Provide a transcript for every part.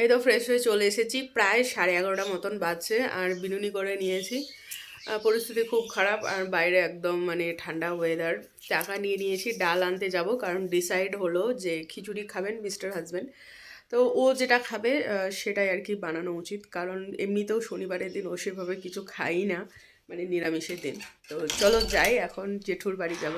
এই তো ফ্রেশ হয়ে চলে এসেছি। প্রায় সাড়ে এগারোটা মতন বাজছে আর বিনুনি করে নিয়েছি। পরিস্থিতি খুব খারাপ আর বাইরে একদম মানে ঠান্ডা ওয়েদার টাকা নিয়ে নিয়েছি, ডাল আনতে যাব কারণ ডিসাইড হলো যে খিচুড়ি খাবেন মিস্টার হাজব্যান্ড তো ও যেটা খাবে সেটাই আর কি বানানো উচিত। কারণ এমনিতেও শনিবারের দিন ও সেভাবে কিছু খাই না মানে নিরামিষের দিন। তো চলো যাই, এখন জেঠুর বাড়ি যাব।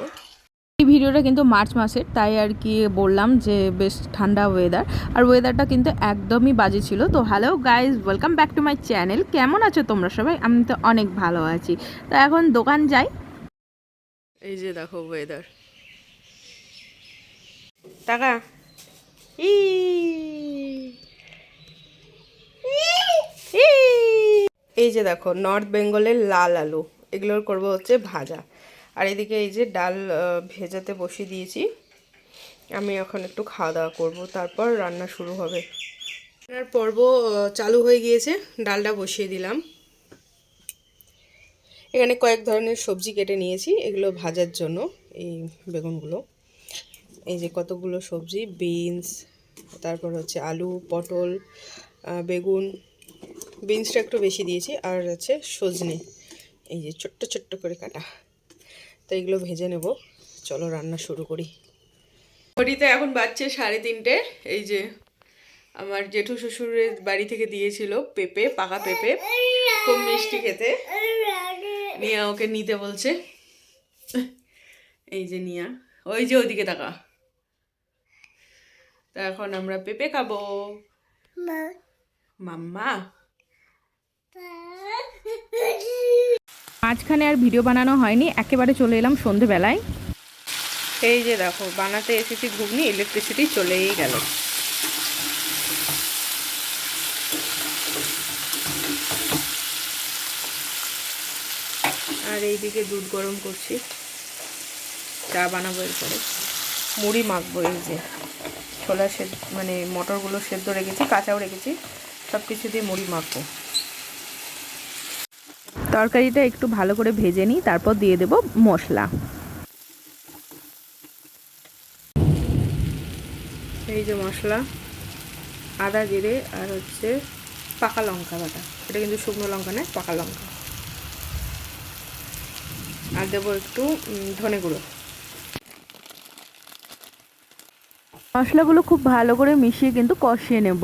এই ভিডিওটা কিন্তু মার্চ মাসের, তাই আর কি বললাম যে বেশ ঠান্ডা ওয়েদার আর ওয়েদারটা কিন্তু একদমই বাজে ছিল। তো hello guys welcome back to my channel কেমন আছো তোমরা সবাই? আমি তো অনেক ভালো আছি। তো এখন দোকান যাই। এই যে দেখো ওয়েদার টাকা। ই। এই যে দেখো নর্থ বেঙ্গলের লাল আলু। এগুলোর করব হচ্ছে ভাজা। আর এদিকে এই যে ডাল ভেজাতে বসিয়ে দিয়েছি। আমি এখন একটু খাওয়া দাওয়া করব, তারপর রান্না শুরু হবে। রান্নার পর্ব চালু হয়ে গিয়েছে, ডালটা বসিয়ে দিলাম। এখানে কয়েক ধরনের সবজি কেটে নিয়েছি, এগুলো ভাজার জন্য, এই বেগুনগুলো। এই যে কতগুলো সবজি, বিনস, তারপর হচ্ছে আলু, পটল বেগুন। বিনসটা একটু বেশি দিয়েছি, আর হচ্ছে সজনে। এই যে ছোট্ট ছোট্ট করে কাটা। তো এগুলো ভেজে নেব। চলো রান্না শুরু করি। ঘড়িতে এখন বাজছে সাড়ে তিনটে। এই যে আমার জেঠু শ্বশুরের বাড়ি থেকে দিয়েছিল পেঁপে পাকা পেঁপে। খুব মিষ্টি খেতে। নিয়া ওকে নিতে বলছে। এই যে নিয়া। ওই যে ওইদিকে তাকা। তা এখন আমরা পেঁপে খাব। মাম্মা। মাঝখানে আর ভিডিও বানানো হয়নি, একেবারে চলে এলাম সন্ধেবেলায়। এই যে দেখো, বানাতে এসেছি ঘুগনি ইলেকট্রিসিটি চলেই গেল। আর এইদিকে দুধ গরম করছি। চা বানাবো এরপরে। মুড়ি মাখবো এই যে। ছোলা সেদ্ধ মানে মটরগুলো সেদ্ধ রেখেছি, কাঁচাও রেখেছি সব কিছু দিয়ে মুড়ি মাখবো। তরকারিটা একটু ভালো করে ভেজে নিই, তারপর দিয়ে দেব মশলা। এই যে মশলা, আদা, জিরে আর হচ্ছে পাকা লঙ্কা বাটা। এটা কিন্তু শুকনো লঙ্কা নয়, পাকা লঙ্কা। আর দেবো একটু ধনে গুঁড়ো। মশলাগুলো খুব ভালো করে মিশিয়ে কিন্তু কষিয়ে নেব।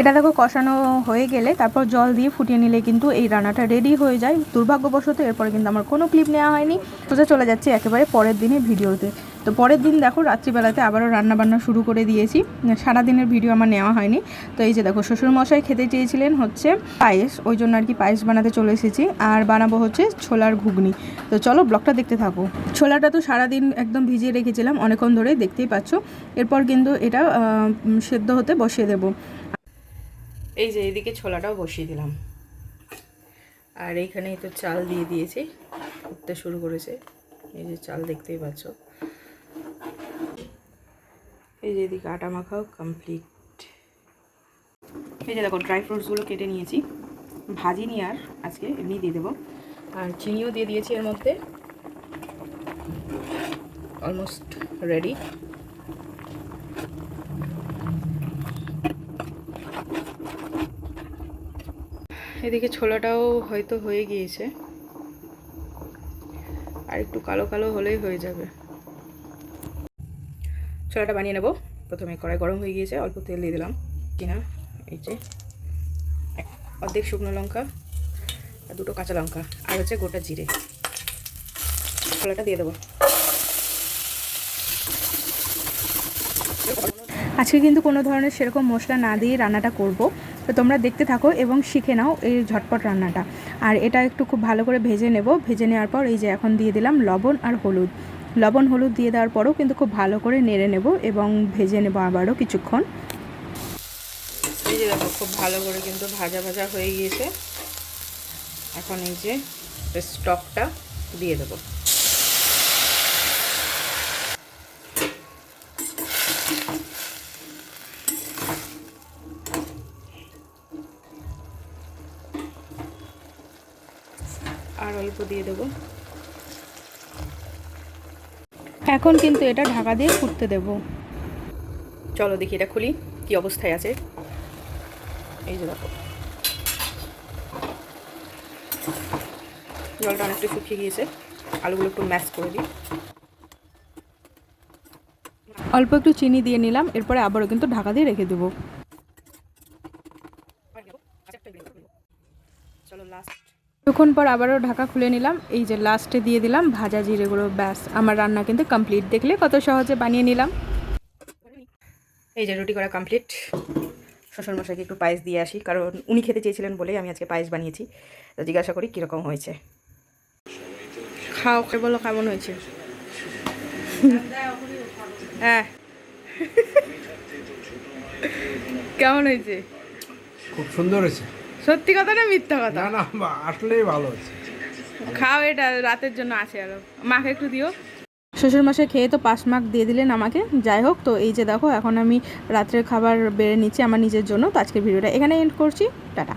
এটা দেখো কষানো হয়ে গেলে তারপর জল দিয়ে ফুটিয়ে নিলে কিন্তু এই রান্নাটা রেডি হয়ে যায়। দুর্ভাগ্যবশত এরপরে কিন্তু আমার কোনো ক্লিপ নেওয়া হয়নি। সোজা চলে যাচ্ছে একেবারে পরের দিনে ভিডিওতে। তো পরের দিন দেখো রাত্রিবেলাতে আবারও রান্নাবান্না শুরু করে দিয়েছি। সারাদিনের ভিডিও আমার নেওয়া হয়নি। তো এই যে দেখো শ্বশুরমশাই খেতে চেয়েছিলেন হচ্ছে পায়েস, ওই জন্য আর কি পায়েস বানাতে চলে এসেছি। আর বানাবো হচ্ছে ছোলার ঘুগনি। তো চলো ব্লগটা দেখতে থাকো। ছোলাটা তো সারাদিন একদম ভিজিয়ে রেখেছিলাম, অনেকক্ষণ ধরে দেখতেই পাচ্ছ। এরপর কিন্তু এটা সেদ্ধ হতে বসিয়ে দেবো। এই যে এইদিকে ছোলাটাও বসিয়ে দিলাম। আর এইখানেই তো চাল দিয়ে দিয়েছি, উঠতে শুরু করেছে। এই যে চাল দেখতেই পাচ্ছ। এই যে এদিকে আটা মাখাও কমপ্লিট এই যে দেখো ড্রাই ফ্রুটসগুলো কেটে নিয়েছি। ভাজি ভাজিনি আর, আজকে এমনি দিয়ে দেবো। আর চিনিও দিয়ে দিয়েছি এর মধ্যে। অলমোস্ট রেডি এদিকে ছোলাটাও হয়তো হয়ে গিয়েছে। আর একটু কালো কালো হলেই হয়ে যাবে। ছোলাটা বানিয়ে নেব। প্রথমে কড়াই গরম হয়ে গিয়েছে, অল্প তেল দিয়ে দিলাম। কিনা, এই যে, অর্ধেক শুকনো লঙ্কা আর দুটো কাঁচা লঙ্কা আর হচ্ছে গোটা জিরে। ছোলাটা দিয়ে দেবো। আজকে কিন্তু কোনো ধরনের সেরকম মশলা না দিয়ে রান্নাটা করব। তো তোমরা দেখতে থাকো এবং শিখে নাও এই ঝটপট রান্নাটা। আর এটা একটু খুব ভালো করে ভেজে নেব। ভেজে নেওয়ার পর এই যে এখন দিয়ে দিলাম লবণ আর হলুদ। লবণ হলুদ দিয়ে দেওয়ার পরেও কিন্তু খুব ভালো করে নেড়ে নেব এবং ভেজে নেব আবারও কিছুক্ষণ। এই যে দেখো, খুব ভালো করে কিন্তু ভাজা ভাজা হয়ে গিয়েছে। এখন এই যে স্টকটা দিয়ে দেবো আর অল্প দিয়ে দেবো। এখন কিন্তু এটা ঢাকা দিয়ে ফুটতে দেব। চলো দেখি এটা খুলি, কি অবস্থায় আছে। এই যে দেখো। জলটা অনেকটা শুকিয়ে গিয়েছে। আলুগুলো একটু ম্যাশ করে দিই। অল্প একটু চিনি দিয়ে নিলাম, এরপরে আবারও কিন্তু ঢাকা দিয়ে রেখে দেবো। চলো লাস্ট কিছুক্ষণ পর আবারও ঢাকা খুলে নিলাম। এই যে লাস্টে দিয়ে দিলাম ভাজা জিরেগুলো ব্যাস। আমার রান্না কিন্তু কমপ্লিট দেখলে কত সহজে বানিয়ে নিলাম। এই যে রুটি করা কমপ্লিট শ্বশুরমশাইকে একটু পায়েস দিয়ে আসি কারণ উনি খেতে চেয়েছিলেন বলেই আমি আজকে পায়েস বানিয়েছি। তো জিজ্ঞাসা করি কীরকম হয়েছে। খাও খেয়ে বলো কেমন হয়েছে? হ্যাঁ। কেমন হয়েছে? খুব সুন্দর হয়েছে। সত্যি কথা না মিথ্যা কথা? না না আসলেই ভালো খাও এটা রাতের জন্য আছে আরও। মাকে একটু দিও। শ্বশুর শ্বশুরমশাই খেয়ে তো পাঁচ মার্ক দিয়ে দিলেন আমাকে। যাই হোক তো এই যে দেখো এখন আমি রাত্রের খাবার বেড়ে নিচ্ছি আমার নিজের জন্য। তো আজকের ভিডিওটা এখানে এন্ড করছি। টাটা।